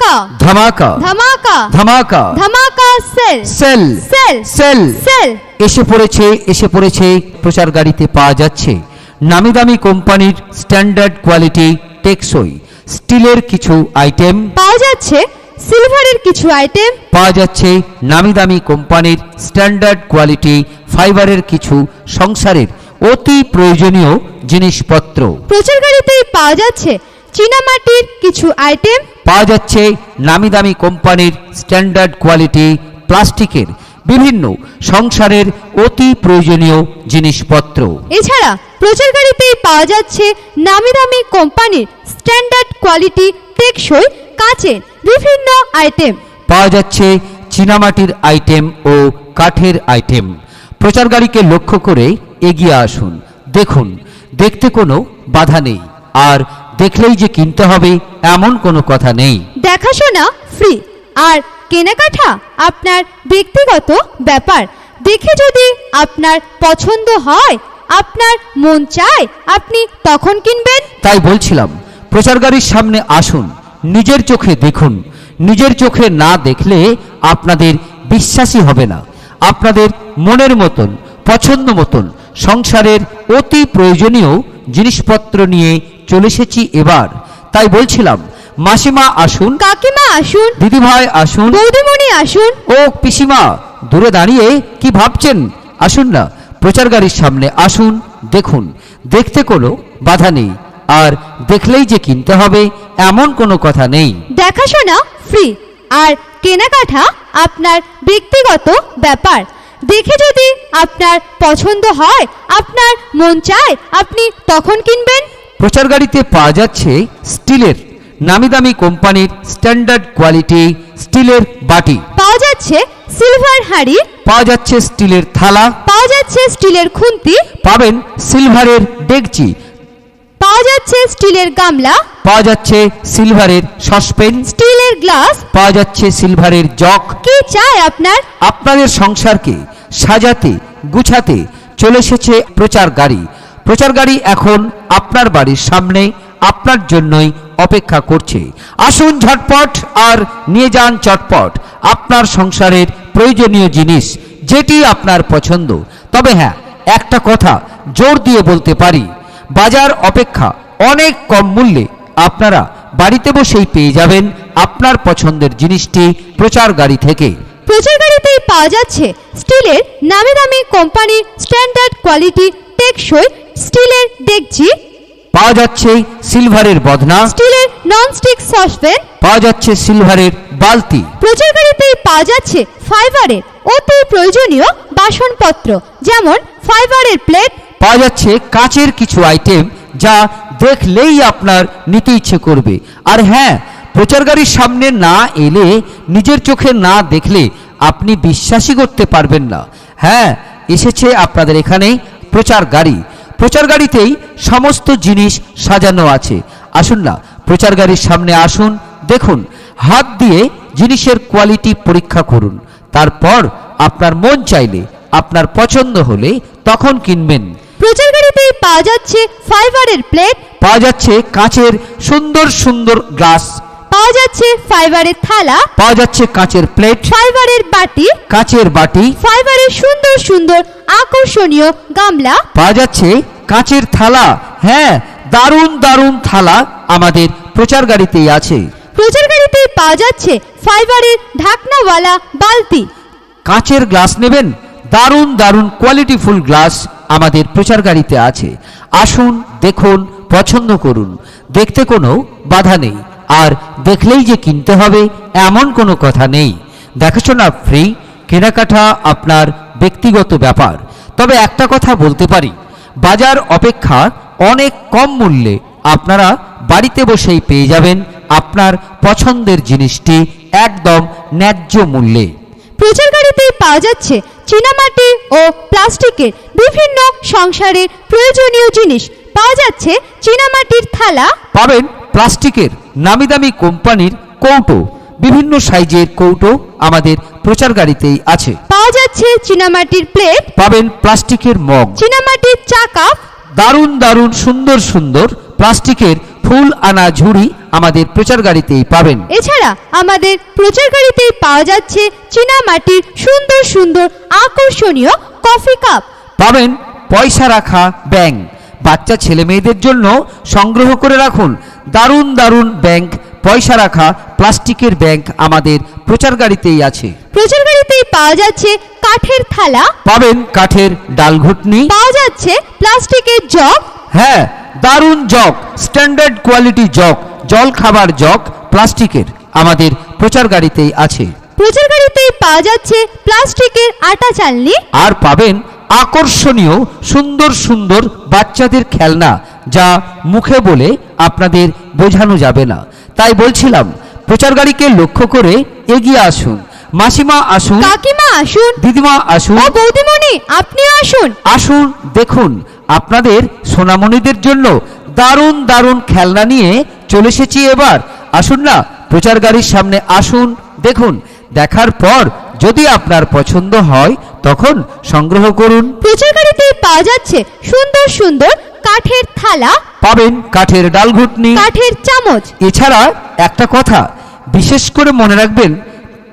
ধামাকা ধামাকা ধামাকা ধামাকা ধামাকা sale sale sale sale sale এসে পড়েছে এসে পড়েছে প্রচার গাড়িতে পাওয়া যাচ্ছে। নামি দামি কোম্পানির স্ট্যান্ডার্ড কোয়ালিটি টেকসই। স্টিলের কিছু আইটেম। পাওয়া যাচ্ছে। সিলভারের কিছু আইটেম। পাওয়া যাচ্ছে নামি দামি কোম্পানির স্ট্যান্ডার্ড কোয়ালিটি ফাইবারের কিছু সংসারের অতি প্রয়োজনীয় জিনিসপত্র। প্রচার গাড়িতেই পাওয়া যাচ্ছে। চীনামাটির কিছু আইটেম পাওয়া যাচ্ছে নামি দামি কোম্পানির স্ট্যান্ডার্ড কোয়ালিটি প্লাস্টিকের বিভিন্ন সংসারের অতি প্রয়োজনীয় জিনিসপত্র। এছাড়া প্রচার গাড়িতেই পাওয়া যাচ্ছে নামি দামি কোম্পানির স্ট্যান্ডার্ড কোয়ালিটি টেকসই কাচের বিভিন্ন আইটেম পাওয়া যাচ্ছে চীনামাটির আইটেম ও কাঠের আইটেম প্রচার গাড়িকে লক্ষ্য করে এগিয়ে আসুন। দেখুন দেখতে কোনো বাধা নেই। আর দেখলেই যে কিনতে হবে এমন কোনো কথা নেই। দেখাশোনা ফ্রি আর কেনাকাটা আপনার ব্যক্তিগত ব্যাপার। দেখে যদি আপনার পছন্দ হয় আপনার মন চায় আপনি তখন কিনবেন। তাই বলছিলাম প্রচার গাড়ির সামনে আসুন নিজের চোখে দেখুন। নিজের চোখে না দেখলে আপনাদের বিশ্বাসই হবে না। আপনাদের মনের মতন পছন্দ মতন সংসারের অতি প্রয়োজনীয় জিনিসপত্র নিয়ে চলে এসেছি এবার। তাই বলছিলাম মাসিমা আসুন। কাকিমা আসুন। দিদিভাই আসুন। বৌদিমণি আসুন। ও পিসিমা দূরে দাঁড়িয়ে কি ভাবছেন? আসুন না প্রচার গাড়ির সামনে আসুন দেখুন। দেখতে কোনো বাধা নেই। আর দেখলেই যে কিনতে হবে এমন কোনো কথা নেই। দেখাশোনা ফ্রি। আর কেনাকাটা আপনার ব্যক্তিগত ব্যাপার। দেখে যদি আপনার পছন্দ হয় আপনার মন চায় আপনি তখন কিনবেন। প্রচার গাড়িতে পাওয়া যাচ্ছে স্টিলের নামি দামি কোম্পানির স্ট্যান্ডার্ড কোয়ালিটি স্টিলের বাটি। পাওয়া যাচ্ছে সিলভার হাঁড়ি। পাওয়া যাচ্ছে স্টিলের থালা। পাওয়া যাচ্ছে স্টিলের খুন্তি। পাবেন সিলভারের ডেকচি। পাওয়া যাচ্ছে স্টিলের গামলা। পাওয়া যাচ্ছে সিলভারের সসপেন। স্টিলের গ্লাস। পাওয়া যাচ্ছে সিলভারের জগ। কি চাই আপনার? আপনাদের সংসারকে সাজাতে গুছাতে চলে এসেছে প্রচার গাড়ি প্রচার গাড়ি এখন আপনার বাড়ির সামনে আপনার জন্যই অপেক্ষা করছে। আসুন ঝটপট আর নিয়ে যান চটপট। আপনার সংসারের প্রয়োজনীয় জিনিস, যেটি আপনার পছন্দ। তবে হ্যাঁ একটা কথা জোর দিয়ে বলতে পারি। বাজার অপেক্ষা অনেক কম মূল্যে আপনারা বাড়িতে বসেই পেয়ে যাবেন আপনার পছন্দের জিনিসটি প্রচার গাড়ি থেকে। প্রচার গাড়িতেই পাওয়া যাচ্ছে স্টিলের নামি দামি কোম্পানি স্ট্যান্ডার্ড কোয়ালিটি টেকসই স্টিলের ডেকচি পাওয়া যাচ্ছে সিলভারের বদনা। স্টিলের ননস্টিক সসপ্যান। পাওয়া যাচ্ছে সিলভারের বালতি। প্রচার গাড়িতেই পাওয়া যাচ্ছে ফাইবারের অতি প্রয়োজনীয় বাসনপত্র যেমন ফাইবারের প্লেট। পাওয়া যাচ্ছে কাচের কিছু আইটেম যা দেখলেই আপনার নিতে ইচ্ছে করবে। আর হ্যাঁ প্রচার গাড়ির সামনে না এলে নিজের চোখে না দেখলে আপনি বিশ্বাসই করতে পারবেন না। হ্যাঁ এসেছে আপনাদের এখানে প্রচার গাড়ি প্রচার গাড়িতেই সমস্ত জিনিস সাজানো আছে। আসুন না প্রচার গাড়ির সামনে আসুন দেখুন হাত দিয়ে জিনিসের কোয়ালিটি পরীক্ষা করুন। তারপর আপনার মন চাইলে আপনার পছন্দ হলে তখন কিনবেন। প্রচার গাড়িতেই পাওয়া যাচ্ছে ফাইবারের প্লেট পাওয়া যাচ্ছে কাচের সুন্দর সুন্দর গ্লাস পাওয়া যাচ্ছে ফাইবারের থালা পাওয়া যাচ্ছে কাচের প্লেট ফাইবারের বাটি কাচের বাটি ফাইবারের সুন্দর সুন্দর আকর্ষণীয় গামলা। পাওয়া যাচ্ছে কাচের থালা। হ্যাঁ দারুণ দারুণ থালা আমাদের প্রচার গাড়িতেই আছে। প্রচার গাড়িতেই পাওয়া যাচ্ছে ফাইবারের ঢাকনাওয়ালা বালতি। কাচের গ্লাস নেবেন দারুণ দারুণ কোয়ালিটিফুল গ্লাস আমাদের প্রচার গাড়িতে আছে। আসুন দেখুন পছন্দ করুন। দেখতে কোনো বাধা নেই। আর দেখলেই যে কিনতে হবে এমন কোনো কথা নেই। দেখাশোনা ফ্রি কেনাকাটা আপনার ব্যক্তিগত ব্যাপার। তবে একটা কথা বলতে পারি বাজার অপেক্ষা অনেক কম মূল্যে আপনারা বাড়িতে বসেই পেয়ে যাবেন আপনার পছন্দের জিনিসটি একদম ন্যায্য মূল্যে। প্রচার গাড়িতেই পাওয়া যাচ্ছে চীনামাটি ও প্লাস্টিকের বিভিন্ন সংসারের প্রয়োজনীয় জিনিস। পাওয়া যাচ্ছে চীনামাটির থালা। পাবেন প্লাস্টিকের নামি দামি কোম্পানির কৌটো বিভিন্ন সাইজের কৌটো আমাদের প্রচার গাড়িতেই আছে। পাওয়া যাচ্ছে চীনামাটির প্লেট পাবেন প্লাস্টিকের মগ। চীনামাটির চা কাপ। দারুণ দারুণ সুন্দর সুন্দর প্লাস্টিকের ফুল আনা ঝুড়ি আমাদের প্রচার গাড়িতেই পাবেন। এছাড়া আমাদের প্রচার গাড়িতেই পাওয়া যাচ্ছে চীনা মাটির সুন্দর সুন্দর আকর্ষণীয় কফি কাপ। পাবেন পয়সা রাখা ব্যাংক বাচ্চা ছেলে মেয়েদের জন্য সংগ্রহ করে রাখুন। দারুণ দারুণ ব্যাংক পয়সা রাখা প্লাস্টিকের ব্যাংক আমাদের প্রচার গাড়িতেই আছে। প্রচার গাড়িতেই পাওয়া যাচ্ছে কাঠের থালা। পাবেন কাঠের ডাল ঘুটনি। পাওয়া যাচ্ছে প্লাস্টিকের জগ। হ্যাঁ দারুণ জগ স্ট্যান্ডার্ড কোয়ালিটি জগ জল খাবার জগ প্লাস্টিকের আমাদের প্রচার গাড়িতেই আছে। প্রচার গাড়িতেই পাওয়া যাচ্ছে প্লাস্টিকের আটা চালনি। আর পাবেন আকর্ষণীয় সুন্দর সুন্দর বাচ্চাদের খেলনা যা মুখে বলে আপনাদের বোঝানো যাবে না। তাই বলছিলাম প্রচার গাড়িকে লক্ষ্য করে এগিয়ে আসুন। মাসিমা আসুন। কাকিমা আসুন। দিদিমা আসুন। ও বৌদিমণি আপনিও আসুন। আসুন দেখুন আপনাদের সোনামণিদের জন্য দারুণ দারুণ খেলনা নিয়ে চলে এসেছি এবার। আসুন না প্রচার গাড়ির সামনে আসুন দেখুন। দেখার পর যদি আপনার পছন্দ হয় তখন সংগ্রহ করুন। প্রচার গাড়িতেই পাওয়া যাচ্ছে সুন্দর সুন্দর কাঠের থালা পাবেন কাঠের ডাল ঘুটনি কাঠের চামচ। এছাড়া একটা কথা বিশেষ করে মনে রাখবেন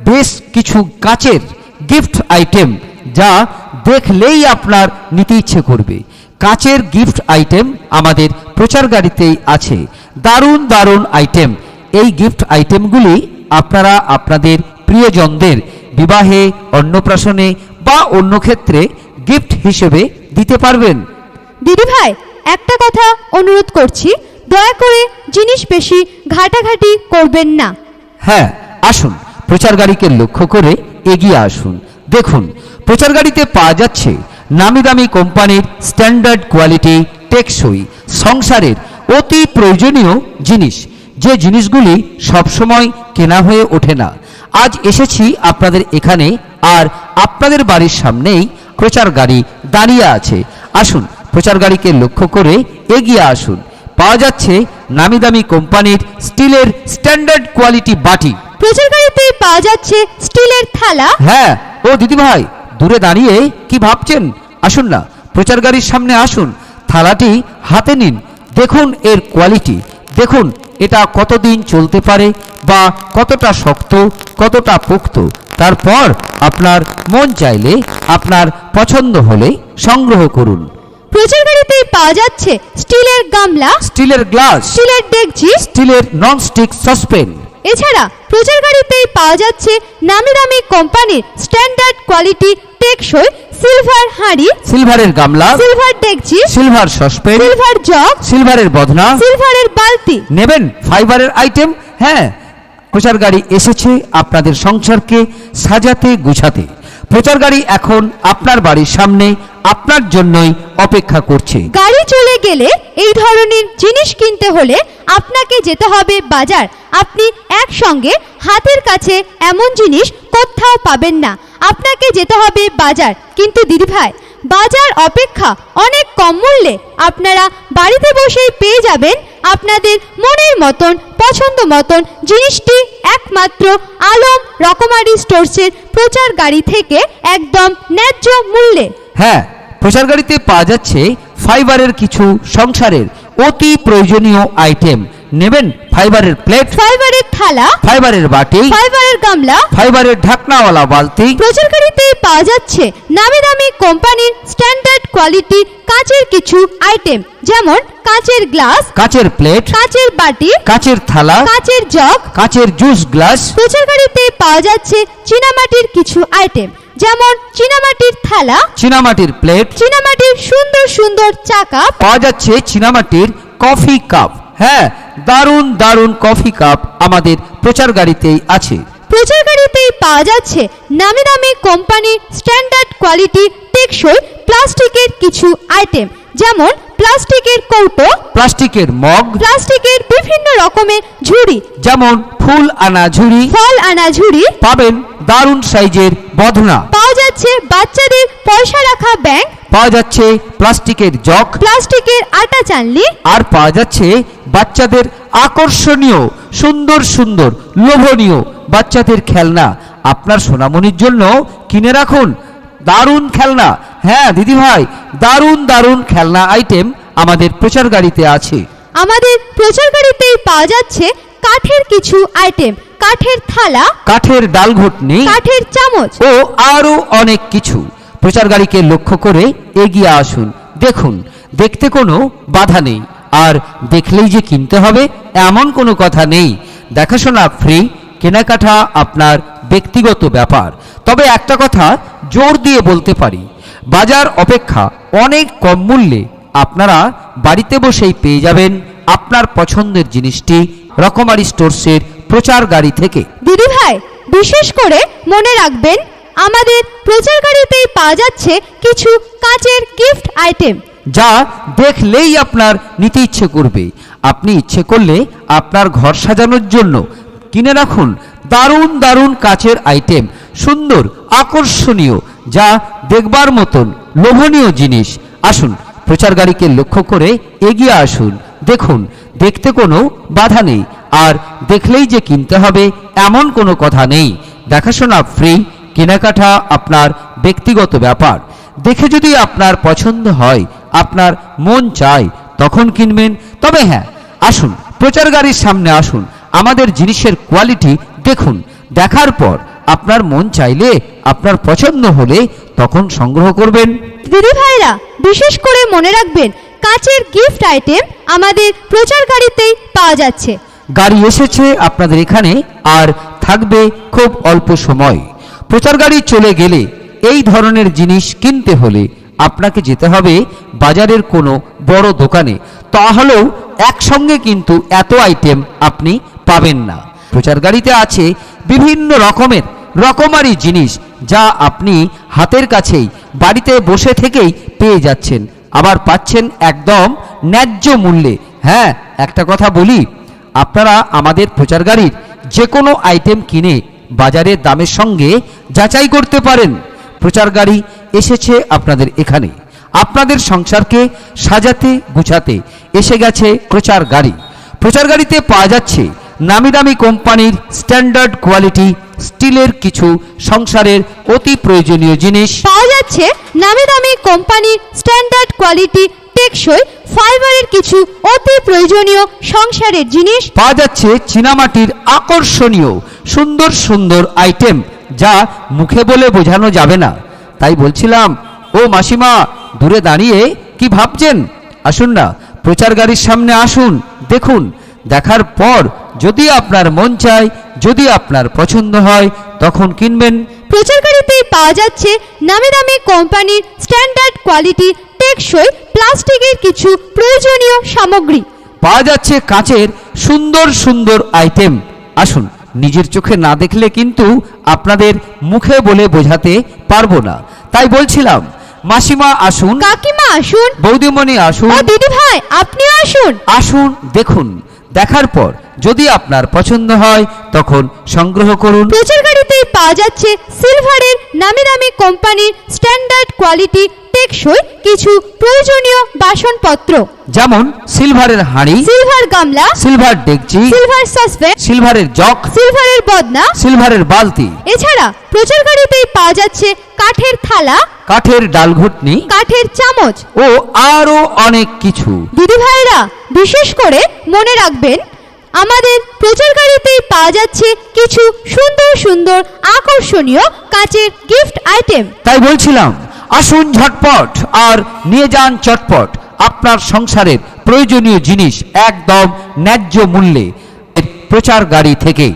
বেশ কিছু কাচের গিফট আইটেম যা দেখলেই আপনার নিতে ইচ্ছে করবে। কাচের গিফট আইটেম আমাদের প্রচার গাড়িতেই আছে। দারুণ দারুণ আইটেম এই গিফট আইটেমগুলি আপনারা আপনাদের প্রিয়জনদের বিবাহে অন্নপ্রাশনে বা অন্য ক্ষেত্রে গিফট হিসেবে দিতে পারবেন। দিদি ভাই একটা কথা অনুরোধ করছি দয়া করে জিনিস বেশি ঘাটাঘাটি করবেন না। হ্যাঁ আসুন প্রচার গাড়িকে লক্ষ্য করে এগিয়ে আসুন। দেখুন প্রচার গাড়িতে পাওয়া যাচ্ছে নামি দামি কোম্পানির স্ট্যান্ডার্ড কোয়ালিটি টেকসই সংসারের অতি প্রয়োজনীয় জিনিস। যে জিনিসগুলি সবসময় কেনা হয়ে ওঠে না। আজ এসেছি আপনাদের এখানে আর আপনাদের বাড়ির সামনেই প্রচার গাড়ি দাঁড়িয়ে আছে। আসুন প্রচার গাড়িকে লক্ষ্য করে এগিয়ে আসুন। পাওয়া যাচ্ছে নামি দামি কোম্পানির স্টিলের স্ট্যান্ডার্ড কোয়ালিটি বাটি। প্রচার গাড়িতেই পাওয়া যাচ্ছে স্টিলের থালা। হ্যাঁ ও দিদি ভাই দূরে দাঁড়িয়ে কি ভাবছেন? আসুন না প্রচার গাড়ির সামনে আসুন। থালাটি হাতে নিন। দেখুন এর কোয়ালিটি। দেখুন এটা কতদিন চলতে পারে বা কতটা শক্ত কতটা পোক্ত। তারপর আপনার মন চাইলে আপনার পছন্দ হলে সংগ্রহ করুন। প্রচার গাড়িতেই পাওয়া যাচ্ছে স্টিলের গামলা স্টিলের গ্লাস স্টিলের ডেকচি স্টিলের ননস্টিক সসপেন এছাড়া প্রচার গাড়িতেই পাওয়া যাচ্ছে নামি দামি কোম্পানির স্ট্যান্ডার্ড কোয়ালিটি টেকসই সিলভার হাঁড়ি সিলভারের গামলা সিলভার ডেকচি সিলভার সসপেন সিলভার জগ সিলভারের বদনা সিলভারের বালতি। নেবেন ফাইবারের আইটেম হ্যাঁ প্রচার গাড়ি এসেছে আপনাদের সংসারকে সাজাতে, গুছাতে। প্রচার গাড়ি এখন আপনার বাড়ির সামনে, আপনার জন্যই অপেক্ষা করছে। গাড়ি চলে গেলে এই ধরনের জিনিস কিনতে হলে আপনাকে যেতে হবে বাজার। আপনি একসঙ্গে হাতের কাছে এমন জিনিস কোথাও পাবেন না। আপনাকে যেতে হবে বাজার। কিন্তু দিদিভাই বাজার অপেক্ষা অনেক কম মূল্যে আপনারা বাড়িতে বসেই পেয়ে যাবেন আপনাদের মনের মতন, পছন্দ মতন জিনিসটি একমাত্র আলম রকমারি স্টোরসের প্রচার গাড়ি থেকে একদম ন্যায্য মূল্যে। হ্যাঁ প্রচার গাড়িতে পাওয়া যাচ্ছে ফাইবারের কিছু সংসারের অতি প্রয়োজনীয় আইটেম নেবেন ফাইবারের প্লেট ফাইবারের থালা ফাইবারের বাটি ফাইবারের গামলা ফাইবারের ঢাকনাওয়ালা বালতি। প্রচার গাড়িতেই পাওয়া যাচ্ছে নামি দামি কোম্পানির স্ট্যান্ডার্ড কোয়ালিটি কাঁচের কিছু আইটেম যেমন কাঁচের গ্লাস কাচের প্লেট কাঁচের বাটি কাচের থালা কাঁচের জগ। কাঁচের জুস গ্লাস। প্রচার গাড়িতে পাওয়া যাচ্ছে চীনামাটির কিছু আইটেম যেমন চীনামাটির থালা চীনামাটির প্লেট। চীনামাটির সুন্দর সুন্দর চাকা পাওয়া যাচ্ছে চীনামাটির কফি কাপ। হ্যাঁ দারুণ দারুণ কফি কাপ আমাদের প্রচার গাড়িতেই আছে। প্রচার গাড়িতেই পাওয়া যাচ্ছে নামি দামি কোম্পানির স্ট্যান্ডার্ড কোয়ালিটি টেকসই প্লাস্টিকের কিছু আইটেম যেমন প্লাস্টিকের কৌটো প্লাস্টিকের মগ প্লাস্টিকের বিভিন্ন রকমের ঝুড়ি যেমন ফুল আনা ঝুড়ি ফল আনা ঝুড়ি পাবেন দারুণ সাইজের বদনা। পাওয়া যাচ্ছে বাচ্চাদের পয়সা রাখা ব্যাংক পাওয়া যাচ্ছে প্লাস্টিকের জগ। প্লাস্টিকের আটা চানলি। আর পাওয়া যাচ্ছে বাচ্চাদের আকর্ষণীয় সুন্দর সুন্দর লোভনীয় বাচ্চাদের খেলনা। আপনার সোনামণির জন্য কিনে রাখুন। দারুণ খেলনা। হ্যাঁ দিদি ভাই দারুণ দারুণ খেলনা আইটেম আমাদের প্রচার গাড়িতে আছে। আমাদের প্রচার গাড়িতেই পাওয়া যাচ্ছে কাঠের কিছু আইটেম কাঠের থালা কাঠের ডালঘটনি কাঠের চামচ। ও আরও অনেক কিছু। প্রচার গাড়িকে লক্ষ্য করে এগিয়ে আসুন। দেখুন, দেখতে কোনো বাধা নেই। আর দেখলেই যে কিনতে হবে, এমন কোনো কথা নেই। দেখাশোনা ফ্রি কেনাকাটা আপনার ব্যক্তিগত ব্যাপার। তবে একটা কথা জোর দিয়ে বলতে পারি, বাজার অপেক্ষা অনেক কম মূল্যে আপনারা বাড়িতে বসেই পেয়ে যাবেন আপনার পছন্দের জিনিসটি রকমারি স্টোরসের প্রচার গাড়ি থেকে। দিদি ভাই বিশেষ করে মনে রাখবেন আমাদের প্রচার গাড়িতেই পাওয়া যাচ্ছে কিছু কাচের গিফট আইটেম যা দেখলেই আপনার নিতে ইচ্ছে করবে। আপনি ইচ্ছে করলে আপনার ঘর সাজানোর জন্য কিনে রাখুন দারুণ দারুণ কাচের আইটেম সুন্দর, আকর্ষণীয়, যা দেখবার মতন লোভনীয় জিনিস। আসুন প্রচার গাড়িকে লক্ষ্য করে এগিয়ে আসুন। দেখুন, দেখতে কোনো বাধা নেই। আর দেখলেই যে কিনতে হবে এমন কোনো কথা নেই। দেখাশোনা ফ্রি কেনাকাটা আপনার ব্যক্তিগত ব্যাপার। দেখে যদি আপনার পছন্দ হয় আপনার মন চায় তখন কিনবেন। তবে হ্যাঁ আসুন প্রচার গাড়ির সামনে আসুন। আমাদের জিনিসের কোয়ালিটি দেখুন। দেখার পর আপনার মন চাইলে আপনার পছন্দ হলে তখন সংগ্রহ করবেন। দিদি ভাইরা বিশেষ করে মনে রাখবেন কাচের গিফট আইটেম আমাদের প্রচার গাড়িতেই পাওয়া যাচ্ছে। গাড়ি এসেছে আপনাদের এখানে আর থাকবে খুব অল্প সময়। প্রচার গাড়ি চলে গেলে এই ধরনের জিনিস কিনতে হলে আপনাকে যেতে হবে বাজারের কোনো বড় দোকানে। তাহলেও একসঙ্গে কিন্তু এত আইটেম আপনি পাবেন না। প্রচার গাড়িতে আছে বিভিন্ন রকমের, রকমারি জিনিস যা আপনি হাতের কাছেই, বাড়িতে বসে থেকেই পেয়ে যাচ্ছেন। আবার পাচ্ছেন একদম ন্যায্য মূল্যে। হ্যাঁ একটা কথা বলি, আপনারা আমাদের প্রচার গাড়ির যে কোনো আইটেম কিনে বাজারের দামের সঙ্গে যাচাই করতে পারেন। প্রচার গাড়ি এসেছে আপনাদের এখানে। আপনাদের সংসারকে সাজাতে গুছাতে এসে গেছে প্রচার গাড়ি। প্রচার গাড়িতে পাওয়া যাচ্ছে নামি দামি কোম্পানির স্ট্যান্ডার্ড কোয়ালিটি স্টিলের কিছু সংসারের অতি প্রয়োজনীয় জিনিস। পাওয়া যাচ্ছে নামি দামি কোম্পানির স্ট্যান্ডার্ড কোয়ালিটি টেকসই ফাইবারের কিছু অতি প্রয়োজনীয় সংসারের জিনিস পাওয়া যাচ্ছে চীনামাটির আকর্ষণীয় সুন্দর সুন্দর আইটেম যা মুখে বলে বোঝানো যাবে না। তাই বলছিলাম ও মাসিমা দূরে দাঁড়িয়ে কি ভাবছেন? আসুন না প্রচার গাড়ির সামনে আসুন দেখুন। দেখার পর যদি আপনার মন চায় যদি আপনার পছন্দ হয় তখন কিনবেন। প্রচার গাড়িতেই পাওয়া যাচ্ছে নামি দামি কোম্পানির স্ট্যান্ডার্ড কোয়ালিটি টেকসই প্লাস্টিকের কিছু প্রয়োজনীয় সামগ্রী। পাওয়া যাচ্ছে কাচের সুন্দর সুন্দর আইটেম। আসুন নিজের চোখে না দেখলে কিন্তু আপনাদের মুখে বলে বোঝাতে পারব না। তাই বলছিলাম মাসিমা আসুন। কাকিমা আসুন। বৌদিমণি আসুন। ও দিদি ভাই আপনিও আসুন। আসুন দেখুন। দেখার পর যদি আপনার পছন্দ হয় তখন সংগ্রহ করুন। প্রচার গাড়িতেই পাওয়া যাচ্ছে সিলভারের নামি দামি কোম্পানির স্ট্যান্ডার্ড কোয়ালিটি টেকসই কিছু প্রয়োজনীয় বাসনপত্র। যেমন সিলভারের হাঁড়ি সিলভার গামলা সিলভার ডেকচি সিলভার সাসপেন সিলভারের জগ সিলভারের বদনা সিলভারের বালতি। এছাড়া প্রচার গাড়িতেই পাওয়া যাচ্ছে কাঠের থালা কাঠের ডালঘুটনি কাঠের চামচ। ও আরও অনেক কিছু। দিদি ভাইরা বিশেষ করে মনে রাখবেন আমাদের প্রচার গাড়িতেই পাওয়া যাচ্ছে কিছু সুন্দর সুন্দর আকর্ষণীয় কাচের গিফট আইটেম। তাই বলছিলাম আসুন ঝটপট আর নিয়ে যান চটপট। আপনার সংসারের প্রয়োজনীয় জিনিস একদম ন্যায্য মূল্যে প্রচার গাড়ি থেকে